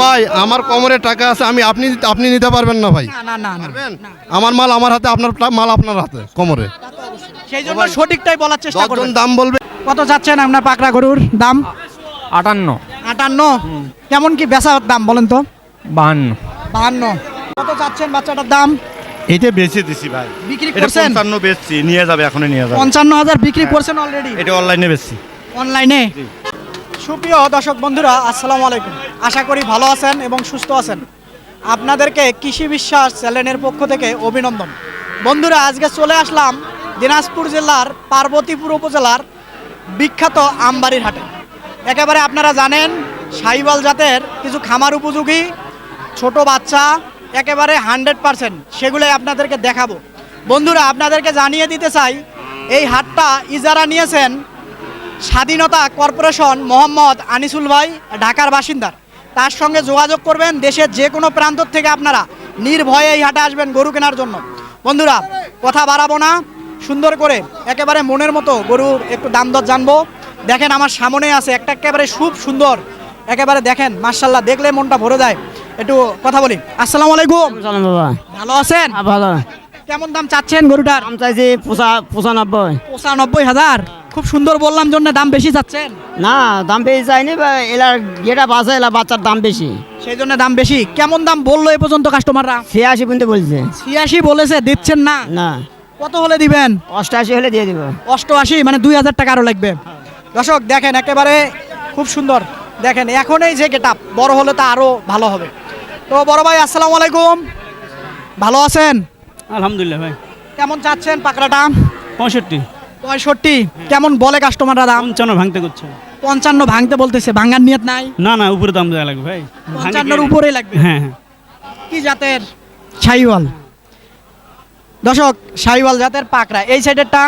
ভাই আমার কোমরে টাকা আছে আমি আপনি আপনি নিতে পারবেন না ভাই। না না পারবেন? আমার মাল আমার হাতে আপনার মাল আপনার হাতে কোমরে। সেই জন্য সঠিকটাই বলার চেষ্টা করুন দাম বলবে। কত যাচ্ছেন আপনার পাকড়া গরুর দাম? আটান্ন। আটান্ন? কেমন কি বেচা দাম বলেন তো? বাহান্ন। বাহান্ন। কত যাচ্ছেন বাচ্চাটার দাম? এটা বেচে দিছি ভাই। বিক্রি করছেন? পঞ্চান্ন বেচছি নিয়ে যাবে এখনই নিয়ে যাবে। পঞ্চান্ন হাজার বিক্রি করছেন অলরেডি এটা অনলাইনে বেচছি। অনলাইনে? সুপ্রিয় দর্শক বন্ধুরা আসসালামু আলাইকুম। আশা করি ভালো আছেন এবং সুস্থ আছেন। আপনাদেরকে কৃষি বিশ্বাস চ্যানেলের পক্ষ থেকে অভিনন্দন। বন্ধুরা, আজকে চলে আসলাম দিনাজপুর জেলার পার্বতীপুর উপজেলার বিখ্যাত আমবাড়ির হাটে। একেবারে আপনারা জানেন সাইবাল জাতের কিছু খামার উপযোগী, ছোট বাচ্চা, একেবারে হান্ড্রেড পারসেন্ট সেগুলোই আপনাদেরকে দেখাবো। বন্ধুরা, আপনাদেরকে জানিয়ে দিতে চাই, এই হাটটা ইজারা নিয়েছেন স্বাধীনতা কর্পোরেশন মোহাম্মদ আনিসুল ভাই, ঢাকার বাসিন্দার। তার সঙ্গে যোগাযোগ করবেন দেশের যে কোনো প্রান্ত থেকে আপনারা। নির্ভয়ে এই হাটে আসবেন গরু কেনার জন্য। বন্ধুরা কথা বাড়াবো না। সুন্দর করে একেবারে মনের মতো গরুর একটু দাম দর জানব। দেখেন আমার সামনে আছে একটা একেবারে খুব সুন্দর। একেবারে দেখেন মার্শাল্লাহ দেখলে মনটা ভরে যায়। একটু কথা বলি। আসসালামু আলাইকুম। ভালো আছেন? হ্যাঁ, ভালো। কেমন দাম চাচ্ছেন গরুটার? দাম চাইছি পঁচানব্বই। পঁচানব্বই হাজার। খুব সুন্দর বললাম জন্য দাম বেশি চাচ্ছেন? না দাম বেশি চাইনি এলার যেটা বাসে এলা বাচ্চার দাম বেশি। সেই জন্য দাম বেশি। কেমন দাম বলল এ পর্যন্ত কাস্টমাররা ছিয়াশি পর্যন্ত বলছে। ছিয়াশি বলেছে দিচ্ছেন না? না। কত হলে দিবেন? অষ্টআশি হলে দিয়ে দিব। অষ্টআশি মানে দুই হাজার টাকা আরও লাগবে। দর্শক দেখেন একেবারে খুব সুন্দর। দেখেন এখন এই যে গেট বড় হলে তা আরও ভালো হবে। তো বড় ভাই আসসালামু আলাইকুম। ভালো আছেন? আলহামদুলিল্লাহ ভাই। কেমন চাচ্ছেন পাকড়াটা? পঁয়ষট্টি। পঁয়ষট্টি। কেমন বলে কাস্টমাররা দাম? পঞ্চান্ন ভাঙতে করছে। পঞ্চান্ন ভাঙতে বলতেছে ভাঙার নিয়ত নাই? না না উপরে দাম দেওয়া লাগবে ভাই। পঞ্চান্নর উপরেই লাগবে? হ্যাঁ হ্যাঁ। কি জাতের? শাহিওয়াল। দর্শক শাহিওয়াল জাতের পাকড়া। এই সাইডেরটা?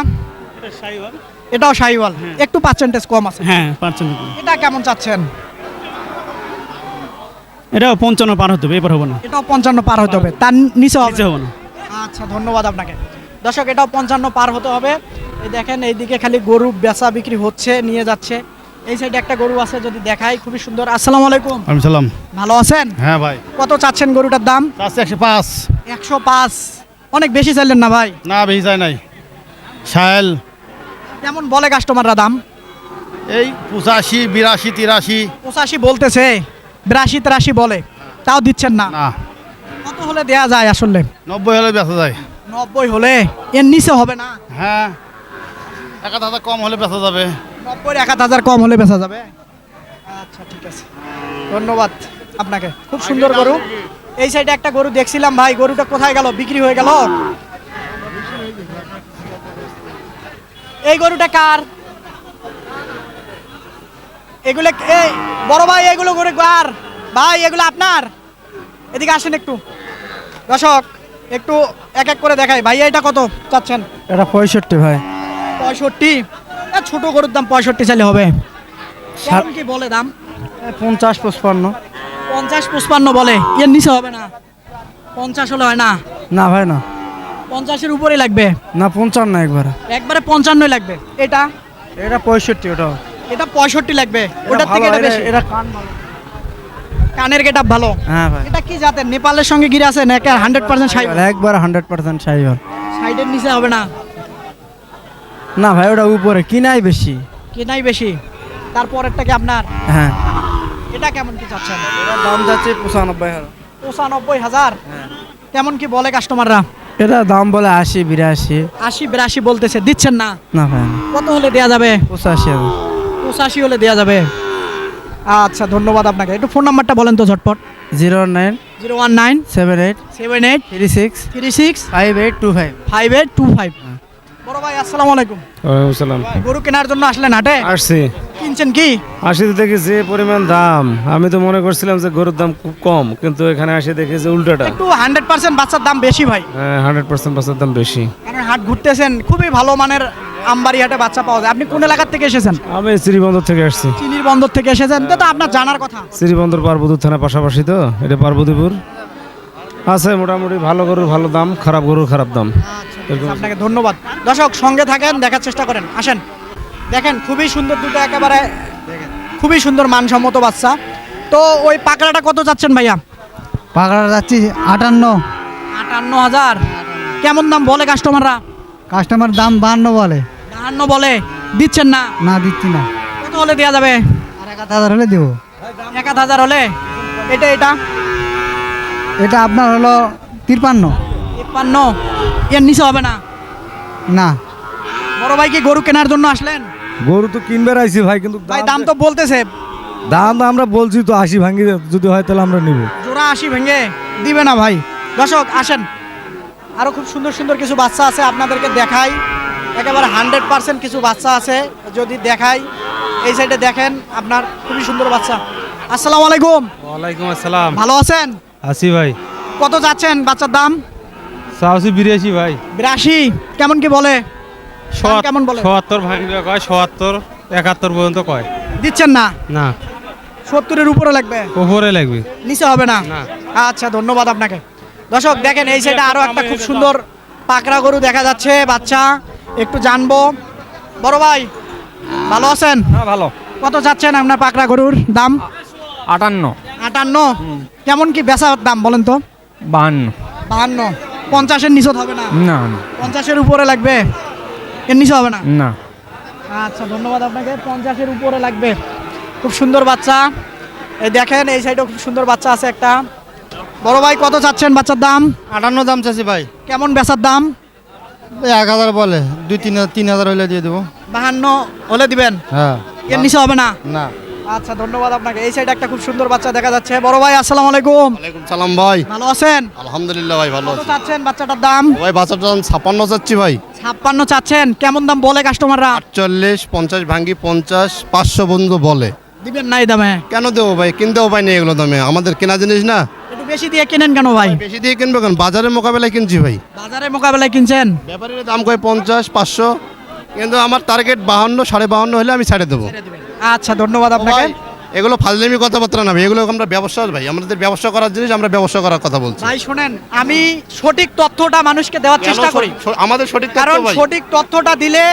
এটাও শাহিওয়াল। একটু পার্সেন্টেজ কম আছে। হ্যাঁ পাঁচশো এটা কেমন চাচ্ছেন? এটাও পঞ্চান্ন পার হতে হবে এবার হব না। এটাও পঞ্চান্ন পার হতে হবে। তার নিচে হবে। নিচে হব না। আচ্ছা ধন্যবাদ আপনাকে। দর্শক এটাও পঞ্চান্ন পার হতে হবে। এই দেখেন এইদিকে খালি গরু বেচা বিক্রি হচ্ছে নিয়ে যাচ্ছে। এই সাইডে একটা গরু আছে যদি দেখাই খুবই সুন্দর। আসসালামু আলাইকুম। আমি সালাম। ভালো আছেন? হ্যাঁ ভাই। কত চাচ্ছেন গরুটার দাম? একশো পাঁচ। একশো পাঁচ। অনেক বেশি চাইলেন না ভাই? না বেশি যায় নাই। সাহেল কেমন বলে কাস্টমাররা দাম? এই পঁচাশি বিরাশি তিরাশি। পঁচাশি বলতেছে বিরাশি তিরাশি বলে। তাও দিচ্ছেন না? না। কত হলে দেয়া যায় আসলে? নব্বই হলে বেচা যায়। নব্বই হলে এর নিচে হবে না। হ্যাঁ। এক হাজার কম হলে বেচা যাবে। নব্বই এক হাজার কম হলে বেচা যাবে। আচ্ছা ঠিক আছে। ধন্যবাদ আপনাকে। খুব সুন্দর গরু। এই সাইডে একটা গরু দেখছিলাম ভাই গরুটা কোথায় গেল? বিক্রি হয়ে গেল। এই গরুটা কার? এগুলো এই বড় ভাই এগুলো গরু কার? ভাই এগুলো আপনার? এদিকে আসেন একটু। দর্শক একটু এক এক করে দেখাই। ভাইয়া এটা কত চাচ্ছেন? এটা পঁয়ষট্টি ভাই। পঁয়ষট্টি? ছোট গরুর দাম পঁয়ষট্টি চাইলে হবে। কি বলে দাম? পঞ্চাশ পঁচপান্ন। পঞ্চাশ পঁচপান্ন বলে। এর নিচে হবে না। পঞ্চাশ হলে হয় না? না ভাই না। পঞ্চাশের উপরেই লাগবে? না পঞ্চান্ন একবারে। একবারে পঞ্চান্নই লাগবে। এটা? এটা পঁয়ষট্টি ওটা এটা পঁয়ষট্টি লাগবে। ওটার থেকে এটা বেশি। এটা কান ভালো। কানের গেটা ভালো। হ্যাঁ ভাই। এটা কি জাতের? নেপালের সঙ্গে গিরে আছে নাকি হান্ড্রেড পার্সেন্ট একবার হান্ড্রেড পার্সেন্ট সাইবার সাইডের নিচে হবে না? না ভাই ওটা উপরে কিনাই বেশি। কেনাই বেশি। তারপরেরটা কি আপনার? হ্যাঁ। এটা কেমন কি চাচ্ছেন? দাম যাচ্ছে পঁচানব্বই হাজার। পঁচানব্বই হাজার? কেমন কি বলে কাস্টমাররা এটা দাম বলে আশি বিরাশি। আশি বিরাশি বলতেছে দিচ্ছেন না? না ভাই। না কত হলে দেয়া যাবে? পঁচাশি পঁচাশি হলে দেয়া যাবে। আচ্ছা ধন্যবাদ আপনাকে। একটু ফোন নাম্বারটা বলেন তো ঝটপট। Zero nine zero one nine seven eight seven eight three six three six five eight two five. Five eight two five. বড় ভাই আসসালামু আলাইকুম। সালাম। গরু কেনার জন্য আসলেন হাটে? আসছি। কিনছেন কি? আসিতে দেখি যে পরিমাণ দাম। আমি তো মনে করছিলাম যে গরুর দাম খুব কম কিন্তু এখানে আসে দেখি যে উল্টাটা। একটু হান্ড্রেড পার্সেন্ট বাচ্চার দাম বেশি ভাই। হ্যাঁ হান্ড্রেড পার্সেন্ট বাচ্চার দাম বেশি। কারণ হাট ঘুরতেছেন খুবই ভালো মানের আমবাড়ি হাটে বাচ্চা পাওয়া যায়। আপনি কোন এলাকার থেকে এসেছেন? আমি শ্রীবন্দর থেকে আসছি। চিনির বন্দর থেকে এসেছেন। তো তো আপনার জানার কথা। শ্রীবন্দর পার্বতীপুর থানা পাশাপাশি তো এটা পার্বতীপুর। আছে মোটামুটি ভালো গরুর ভালো দাম খারাপ গরুর খারাপ দাম। এরকম আপনাকে ধন্যবাদ। দর্শক সঙ্গে থাকেন দেখার চেষ্টা করেন। আসেন। দেখেন খুবই সুন্দর দুটো একেবারে খুবই সুন্দর মানসম্মত বাচ্চা। তো ওই পাকড়াটা কত যাচ্ছেন ভাইয়া? পাকড়া যাচ্ছি আটান্ন। আটান্ন হাজার। কেমন দাম বলে কাস্টমাররা কাস্টমার দাম বাহান্ন বলে। বাহান্ন বলে দিচ্ছেন না। না দিচ্ছি না। কত হলে দেওয়া যাবে? আর এক হাজার হলে দেবো। এক আধ হাজার হলে? এটা এটা? এটা আপনার হলো তিরপান্ন। তিপ্পান্ন এর নিচে হবে না? না। বড় ভাই কি গরু কেনার জন্য আসলেন? গরু তো কিনবে আইছি ভাই কিন্তু ভাই দাম তো বলতেছে। দাম তো আমরা বলছি তো আশি ভাঙ্গি যদি হয় তাহলে আমরা নিব। জোড়া আশি ভেঙে দিবে না ভাই। দর্শক আসেন। আরও খুব সুন্দর সুন্দর কিছু বাচ্চা আছে আপনাদেরকে দেখাই। একেবারে হান্ড্রেড পার্সেন্ট কিছু বাচ্চা আছে যদি দেখাই এই সাইডে দেখেন আপনার খুবই সুন্দর বাচ্চা। আসসালামু আলাইকুম। ওয়ালাইকুম আসসালাম। ভালো আছেন? আসি ভাই। কত যাচ্ছেন বাচ্চার দাম? সাহসি বিরাশি ভাই। বিরাশি? কেমন কি বলে? কেমন বলে? সত্তর ভাঙবে কয়? সত্তর একাত্তর পর্যন্ত কয়। দিচ্ছেন না? না। সত্তরের উপরে লাগবে? উপরে লাগবে। নিচে হবে না? না। আচ্ছা ধন্যবাদ আপনাকে। দর্শক দেখেন এই সাইডে আরও একটা খুব সুন্দর পাকড়া গরু দেখা যাচ্ছে বাচ্চা। একটু জানব। বড় ভাই ভালো আছেন? হ্যাঁ ভালো। কত চাচ্ছেন আপনার পাকড়া গরুর দাম? আটান্ন। আটান্ন। কেমন কি বেচার দাম বলেন তো? বাহান্ন। বাহান্ন। পঞ্চাশের নিচে হবে না? না পঞ্চাশের উপরে লাগবে? এর নিচে হবে না? না। আচ্ছা ধন্যবাদ আপনাকে। পঞ্চাশের উপরে লাগবে। খুব সুন্দর বাচ্চা। এই দেখেন এই সাইডেও খুব সুন্দর বাচ্চা আছে একটা। বড় ভাই কত চাচ্ছেন বাচ্চার দাম? আটান্ন দাম চাচ্ছি ভাই। কেমন বেচার দাম? এক হাজার বলে দুই তিন তিন হাজার হলে দিয়ে দেবো। বাহান্ন হলে দিবেন? হ্যাঁ। এর নিচে হবে না? না। আচ্ছা ধন্যবাদ আপনাকে। এই সাইডে একটা খুব সুন্দর বাচ্চা দেখা যাচ্ছে। বড় ভাই আসসালামু আলাইকুম। ওয়ালাইকুম সালাম ভাই। ভালো আছেন? আলহামদুলিল্লাহ ভাই ভালো আছি। চাচ্ছেন বাচ্চাটার দাম? ভাই বাচ্চাটার দাম ছাপ্পান্ন চাচ্ছি ভাই। ছাপ্পান্ন চাচ্ছেন। কেমন দাম বলে কাস্টমাররা আটচল্লিশ পঞ্চাশ ভাঙ্গি পঞ্চাশ পাঁচশো বন্ধু বলে। দিবেন নাই দামে? কেন দেবো ভাই? কিনতেও পাই নেই এগুলো দামে। আমাদের কেনা জিনিস না? বেশি দিয়ে কেনেন কেন ভাই? বেশি দিয়ে কিনবো কেন? বাজারের মোকাবেলায় কিনছি ভাই। বাজারে মোকাবেলায় কিনছেন? ব্যাপারীর দাম কয় পঞ্চাশ পাঁচশো? কিন্তু আমার টার্গেট বাহান্ন সাড়ে বাহান্ন হলে আমি ছাড়ে দেবো। আচ্ছা ধন্যবাদ আপনাকে। এগুলো ফাজলামি কথাবার্তা না ভাই এগুলো আমরা ব্যবসা ভাই আমাদের ব্যবসা করার জিনিস আমরা ব্যবসা করার কথা বলছি। ভাই শোনেন আমি সঠিক তথ্যটা মানুষকে দেওয়ার চেষ্টা করি। আমাদের সঠিক তথ্য কারণ ভাই। সঠিক তথ্যটা দিলে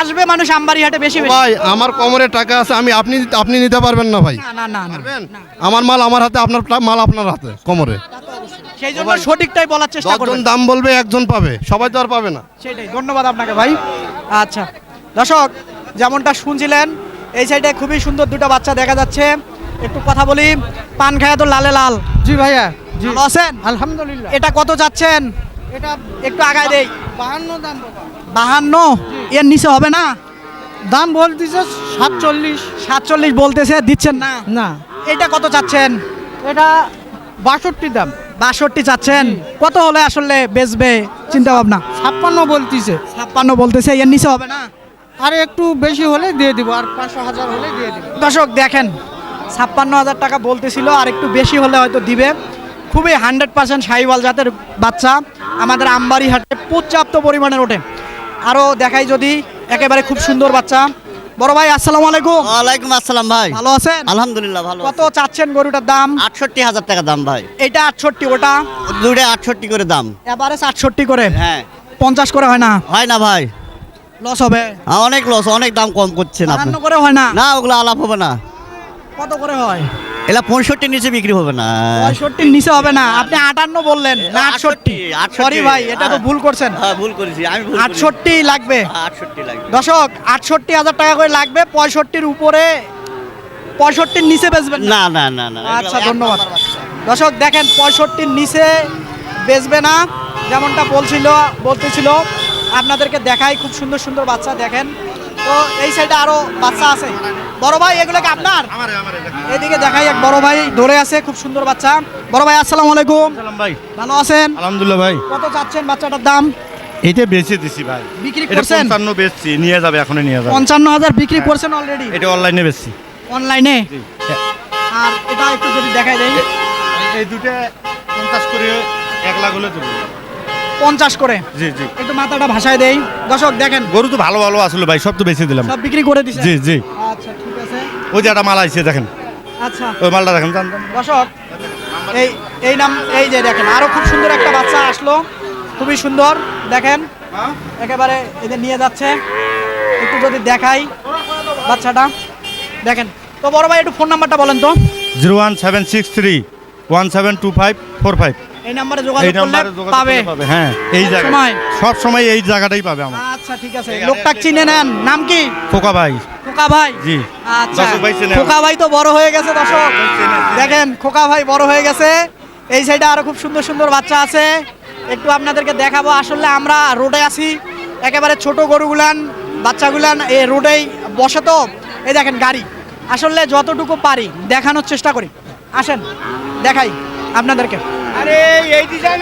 আসবে মানুষ আমবাড়ি হাটে বেশি বেশি। ভাই আমার কোমরে টাকা আছে আমি আপনি আপনি নিতে পারবেন না ভাই। না না না আমার মাল আমার হাতে আপনার মাল আপনার হাতে কোমরে। সেই জন্য সঠিকটাই বলার চেষ্টা করবেন। দাম বলবে একজন পাবে। সবাই তো আর পাবে না। সেটাই ধন্যবাদ আপনাকে ভাই। আচ্ছা দর্শক যেমনটা শুনছিলেন এই সাইডে খুবই সুন্দর দুটো বাচ্চা দেখা যাচ্ছে। একটু কথা বলি পান খায়া তো লালে লাল। জি ভাইয়া জি। আছেন? আলহামদুলিল্লাহ। এটা কত যাচ্ছেন? এটা একটু আগায় দেই। বাহান্ন দাম বাহান্ন। এর নিচে হবে না? দাম বলতেছে সাতচল্লিশ। সাতচল্লিশ বলতেছে দিচ্ছেন না? না। এটা কত চাচ্ছেন? এটা বাষট্টি দাম। বাষট্টি চাচ্ছেন। কত হলে আসলে বেচবে? চিন্তা ভাবনা। ছাপ্পান্ন বলতেছে। ছাপ্পান্ন বলতেছে এর নিচে হবে না? আর একটু বেশি হলে দিয়ে দিব আর পাঁচশো হাজার হলে দিয়ে দিব। দর্শক দেখেন ছাপ্পান্ন হাজার টাকা বলতেছিল আর একটু বেশি হলে হয়তো দিবে। খুবই হান্ড্রেড পার্সেন্ট সাইওয়াল জাতের বাচ্চা। আমাদের আমবাড়ি হাটে পর্যাপ্ত পরিমাণের ওঠে। আরও দেখাই যদি একেবারে খুব সুন্দর বাচ্চা। বড় ভাই আসসালামু আলাইকুম। ওয়ালাইকুম আসসালাম ভাই। ভালো আছেন? আলহামদুলিল্লাহ ভালো কত চাচ্ছেন গরুটার দাম? আটষট্টি হাজার টাকা দাম ভাই। এটা আটষট্টি ওটা? দুটো আটষট্টি করে দাম। এভারেজ আটষট্টি করে? হ্যাঁ। পঞ্চাশ করে হয় না? হয় না ভাই। লস হবে? অনেক লস অনেক দাম কম করছেন আপনি। করে হয় না? না ওগুলো আলাপ হবে না। কত করে হয়? এলা পঁয়ষট্টির নিচে বিক্রি হবে না। পঁয়ষট্টির নিচে হবে না। আপনি আটান্ন বললেন না আটষট্টি সরি ভাই এটা তো ভুল করছেন। হ্যাঁ ভুল করেছি আমি আটষট্টি লাগবে। হ্যাঁ, আটষট্টি লাগবে। দর্শক আটষট্টি হাজার টাকা করে লাগবে পঁয়ষট্টির উপরে পঁয়ষট্টির নিচে বেচবেন না। না না না আচ্ছা ধন্যবাদ। দর্শক দেখেন পঁয়ষট্টির নিচে বেচবে না যেমনটা বলছিল বলতেছিল। আপনাদেরকে দেখাই খুব সুন্দর সুন্দর বাচ্চা দেখেন। তো এই সাইডে আরও বাচ্চা আছে। বড় ভাই এগুলো কি আপনার? এদিকে দেখাই এক বড় ভাই ধরে আছে খুব সুন্দর বাচ্চা। বড় ভাই আসসালামু আলাইকুম। ভাই। ভালো আছেন? আলহামদুলিল্লাহ ভাই। কত চাচ্ছেন বাচ্চাটার দাম? এটা বেচে দিছি ভাই। বিক্রি করছেন? পঞ্চান্ন বেচছি নিয়ে যাবে এখনই নিয়ে যাবে। পঞ্চান্ন হাজার বিক্রি করছেন অলরেডি এটা অনলাইনে বেচছি। অনলাইনে? আর এটা একটু যদি দেখাই দেয় এই দুটো পঞ্চাশ করে এক লাখ হলে দেবো পঞ্চাশ করে। জি জি। একটু মাথাটা ভাসায় দেই। দর্শক দেখেন। গরু তো ভালো ভালো আসলো ভাই সব তো বেচে দিলাম। সব বিক্রি করে দিছে। জি জি। আচ্ছা ঠিক আছে। ওই যে একটা মাল আইছে দেখেন। আচ্ছা। ওই মালটা দেখেন। দর্শক এই এই নাম এই যে দেখেন আরও খুব সুন্দর একটা বাচ্চা আসলো। খুবই সুন্দর দেখেন। একেবারে এদের নিয়ে যাচ্ছে। একটু যদি দেখাই বাচ্চাটা। দেখেন তো বড় ভাই একটু ফোন নাম্বারটা বলেন তো। Zero one seven six three one seven two five four five. এই নাম্বারে এই যোগাযোগ করলে যোগাযোগ পাবে করলে পাবে। হ্যাঁ এই সব সময়? সব সময় এই জায়গাটাই পাবে আমার। আচ্ছা ঠিক আছে। লোকটা চিনে নেন। নাম কি? খোকা ভাই। খোকা ভাই। জি। আচ্ছা। দর্শক ভাই চেনে খোকা ভাই তো বড় হয়ে গেছে দর্শক। দেখেন খোকা ভাই বড় হয়ে গেছে। এই সাইডে আরও খুব সুন্দর সুন্দর বাচ্চা আছে। একটু আপনাদেরকে দেখাবো আসলে আমরা রোডে আছি। একেবারে ছোট গরুগুলান বাচ্চাগুলান এই রোডেই বসে তো। এই দেখেন গাড়ি। আসলে যতটুকু পারি দেখানোর চেষ্টা করি। আসেন দেখাই আপনাদেরকে। আরে এই ডিজাইন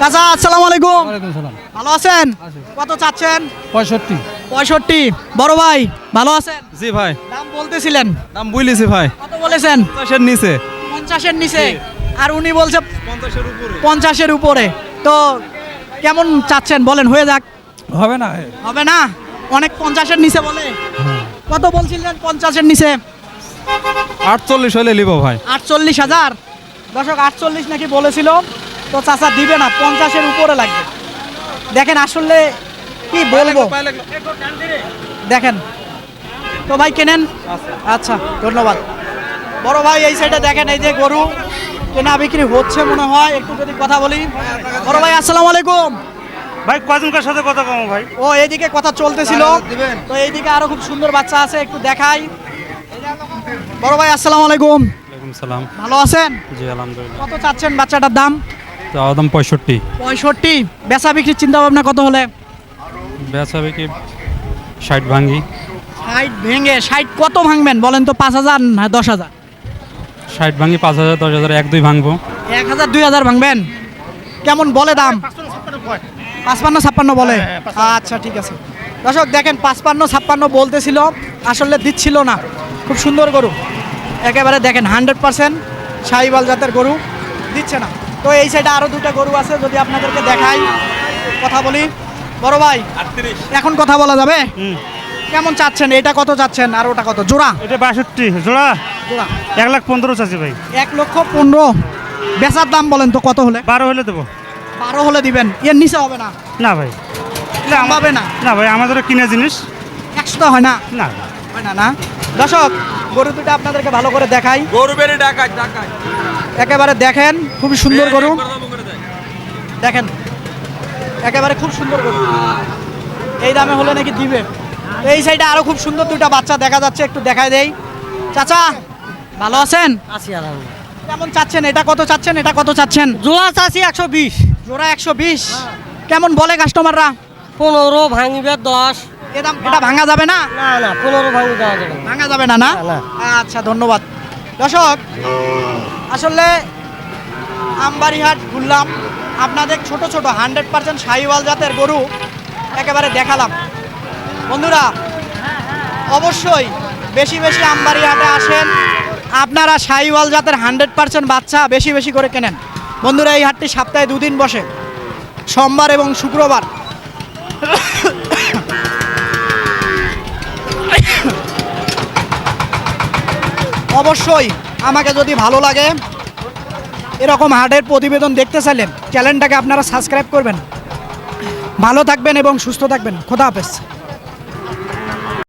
চাচা আসসালামু আলাইকুম। ভালো আছেন? কত চাচ্ছেন? পঁয়ষট্টি। পঁয়ষট্টি। বড় ভাই ভালো আছেন? জি ভাই। দাম বলতেছিলেন। দাম বুঝলিছি ভাই। কত বলেছেন? পঞ্চাশের নিচে। পঞ্চাশের নিচে। আর উনি বলছে পঞ্চাশের উপরে। তো কেমন চাচ্ছেন? বলেন হয়ে যাক। হবে না। হবে না? অনেক পঞ্চাশের নিচে বলে। কত বলছিলেন পঞ্চাশের নিচে? আটচল্লিশ হলে লিব ভাই। আটচল্লিশ হাজার? দর্শক আটচল্লিশ নাকি বলেছিল তো চাচা দিবে না পঞ্চাশের উপরে লাগবে। দেখেন আসলে কি বলব? দেখেন। তো ভাই কেনেন? আচ্ছা ধন্যবাদ। বড় ভাই এই সাইডে দেখেন এই যে গরু কেনা বিক্রি হচ্ছে মনে হয়। একটু যদি কথা বলি। বড় ভাই আসসালামু আলাইকুম। ভাই কজনকার সাথে কথা কম ভাই। ও এইদিকে কথা চলতেছিল। তো এইদিকে আরও খুব সুন্দর বাচ্চা আছে একটু দেখাই। বড় ভাই আসসালামু আলাইকুম। সালাম। ভালো আছেন? জি আলহামদুলিল্লাহ। কত চাচ্ছেন বাচ্চাটার দাম? তো আদম পঁয়ষট্টি। পঁয়ষট্টি। বেচা বিক্রির চিন্তা ভাবনা কত হলে? বেচা বিক্রি ষাট ভাঙ্গি। ষাট ভেঙে ষাট কত ভাঙবেন? বলেন তো পাঁচ হাজার না দশ হাজার? ষাট ভাঙ্গি পাঁচ হাজার দশ হাজার এক দুই ভাঙবো। এক হাজার দুই হাজার ভাঙবেন? কেমন বলে দাম? পাঁচপান্ন ছাপ্পান্ন বলে? আচ্ছা ঠিক আছে। দর্শক দেখেন পাঁচপান্ন ছাপ্পান্ন বলতেছিল আসলে দিচ্ছিল না। খুব সুন্দর গরু। একেবারে দেখেন হান্ড্রেড পার্সেন্ট সাহিবাল জাতের গরু দিচ্ছে না। তো এই সাইডে আরও দুটো গরু আছে যদি আপনাদেরকে দেখাই কথা বলি। বড় ভাই এখন কথা বলা যাবে? কেমন চাচ্ছেন? এটা কত চাচ্ছেন আর ওটা কত? জোড়া? এটা বাষট্টি জোড়া? জোড়া। এক লাখ পনেরো চাচ্ছি ভাই। এক লক্ষ পনেরো। বেচার দাম বলেন তো কত হলে? বারো হলে দেবো। বারো হলে দিবেন। এর নিচে হবে না? না ভাই। না? না ভাই আমাদের কিনা জিনিস। একশোটা হয় না? না। হয় না না? দর্শক গরু দুটো আপনাদেরকে ভালো করে দেখাই। গরু বেড়ে ডাকাই ডাকাই একেবারে দেখেন খুবই সুন্দর গরু। দেখেন একেবারে খুব সুন্দর গরু। এই দামে হলে নাকি দিবে। এই সাইডে আরও খুব সুন্দর দুইটা বাচ্চা দেখা যাচ্ছে একটু দেখাই দেই। চাচা ভালো আছেন? আশি আলহামদুলিল্লাহ। কেমন চাচ্ছেন? এটা কত চাচ্ছেন? এটা কত চাচ্ছেন? জোড়া চাষি একশো বিশ। জোড়া একশো বিশ। কেমন বলে কাস্টমাররা পনেরো ভাঙিবে দশ। এ দাম এটা ভাঙা যাবে না? না না পনেরো ভাঙি যাবে না। ভাঙা যাবে না না? আচ্ছা ধন্যবাদ। দর্শক আসলে আমবাড়িহাট ঘুরলাম। আপনাদের ছোট ছোট হান্ড্রেড পার্সেন্ট শাহিওয়াল জাতের গরু একেবারে দেখালাম। বন্ধুরা অবশ্যই বেশি বেশি আমবাড়িহাটে আসেন। আপনারা শাহিওয়াল জাতের হান্ড্রেড পার্সেন্ট বাচ্চা বেশি বেশি করে কেনেন। বন্ধুরা এই হাটটি সপ্তাহে দুদিন বসে। সোমবার এবং শুক্রবার অবশ্যই আমাকে যদি ভালো লাগে এরকম হার্টের প্রতিবেদন দেখতে চাইলেন চ্যানেলটাকে আপনারা সাবস্ক্রাইব করবেন। ভালো থাকবেন এবং সুস্থ থাকবেন। খোদা হাফেজ।